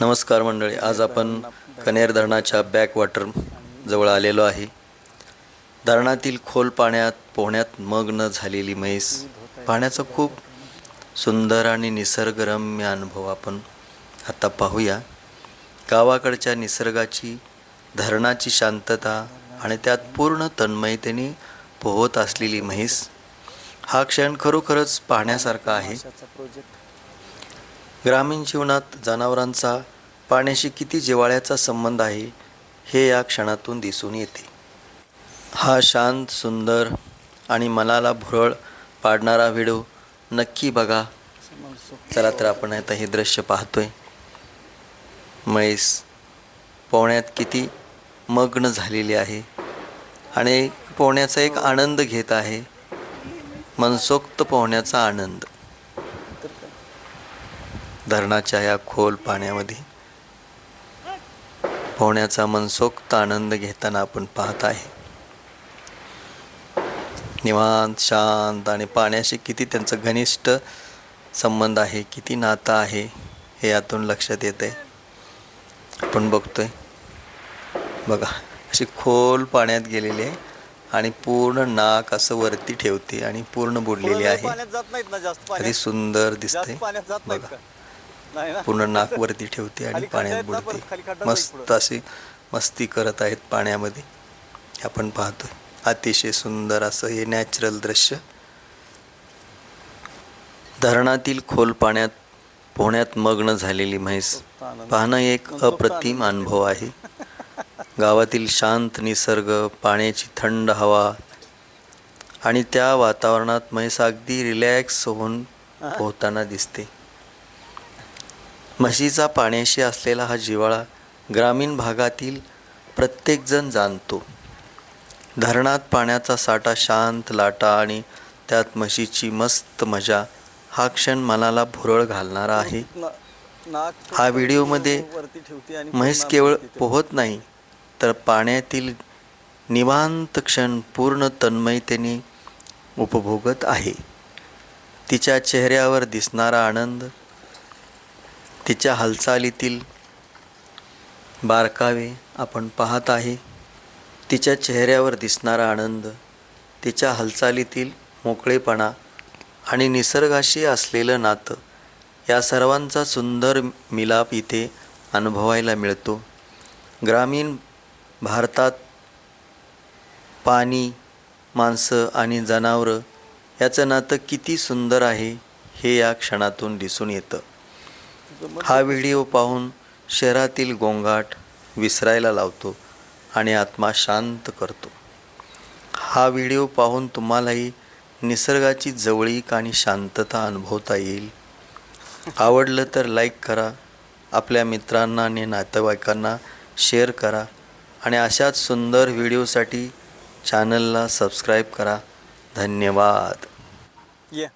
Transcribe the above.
नमस्कार मंडळी आज आपण कनेर धरणाच्या बॅकवॉटर जवळ आलेलो आहे. धरणातील खोल पाण्यात पोहण्यात मग्न झालेली म्हैस पाण्याचा खूप सुंदर आणि निसर्गरम्य अनुभव आपण आता पाहूया. गावाकडच्या निसर्गाची धरणाची शांतता आणि त्यात पूर्ण तन्मयतेने पोहत असलेली म्हैस हा क्षण खरोखरच पाहण्यासारखा आहे. ग्रामीण जीवनात जनावरांचा पाण्याशी किती जिव्हाळ्याचा संबंध आहे हे या क्षणातून दिसून येते. हा शांत सुंदर आणि मनाला भुरळ पाडणारा व्हिडिओ नक्की बघा. चला तर आपण आता हे दृश्य पाहतोय. म्हैस पोहण्यात किती मग्न झालेली आहे आणि पोहण्याचा एक आनंद घेत आहे. मनसोक्त पोहण्याचा आनंद. धरणाच्या या खोल पाण्यामध्ये. पोहण्याचा मनसोक्त आनंद घेताना आपण पाहत आहे. निवांत शांत आणि पाण्याशी किती त्यांचं घनिष्ठ संबंध आहे किती नातं आहे हे यातून लक्षात येत आहे आपण बघतोय. बघा अशी खोल पाण्यात गेलेली आहे आणि पूर्ण नाक असं वरती ठेवते आणि पूर्ण बुडलेली आहे. पाण्यात सुंदर दिसते बघा. पूर्ण नाक वरती ठेवते आणि पाण्यात बुडते. मस्त. अशी मस्ती करत आहेत पाण्यामध्ये. आपण पाहतोय. अतिशय सुंदर असं हे नॅचरल दृश्य. धरणातील खोल पाण्यात पोहण्यात मग्न झालेली म्हैस. पाहणं एक अप्रतिम अनुभव आहे. गावातील शांत निसर्ग पाण्याची थंड हवा आणि त्या वातावरणात म्हैस अगदी रिलॅक्स होऊन पोहताना दिसते. म्हशीचा पाण्याशी असलेला हा जिव्हाळा ग्रामीण भागातील प्रत्येकजण जाणतो. धरणात पाण्याचा साठा शांत लाटा आणि त्यात म्हशीची मस्त मजा हा क्षण मनाला भुरळ घालणारा आहे. हा व्हिडिओमध्ये म्हैस केवळ पोहत नाही तर पाण्यातील निवांत क्षण पूर्ण तन्मयतेने उपभोगत आहे. तिच्या चेहऱ्यावर दिसणारा आनंद तिच्या हालचालीतील बारकावे आपण पाहत आहे. तिच्या चेहऱ्यावर दिसणारा आनंद तिच्या हालचालीतील मोकळेपणा आणि निसर्गाशी असलेलं नातं या सर्वांचा सुंदर मिलाप इथे अनुभवायला मिळतो. ग्रामीण भारतात पाणी माणसं आणि जनावरं याचं नातं किती सुंदर आहे हे या क्षणातून दिसून येतं. हा व्हिडिओ पाहून शहरातील गोंगाट विसरायला लावतो आणि आत्मा शांत करतो. हा व्हिडिओ पाहून तुम्हालाही निसर्गाची जवळीक आणि शांतता अनुभवता येईल. आवडलं तर लाईक करा आपल्या मित्रांना आणि नातेवाईकांना शेअर करा आणि अशाच सुंदर व्हिडिओसाठी चॅनलला सबस्क्राईब करा. धन्यवाद. ये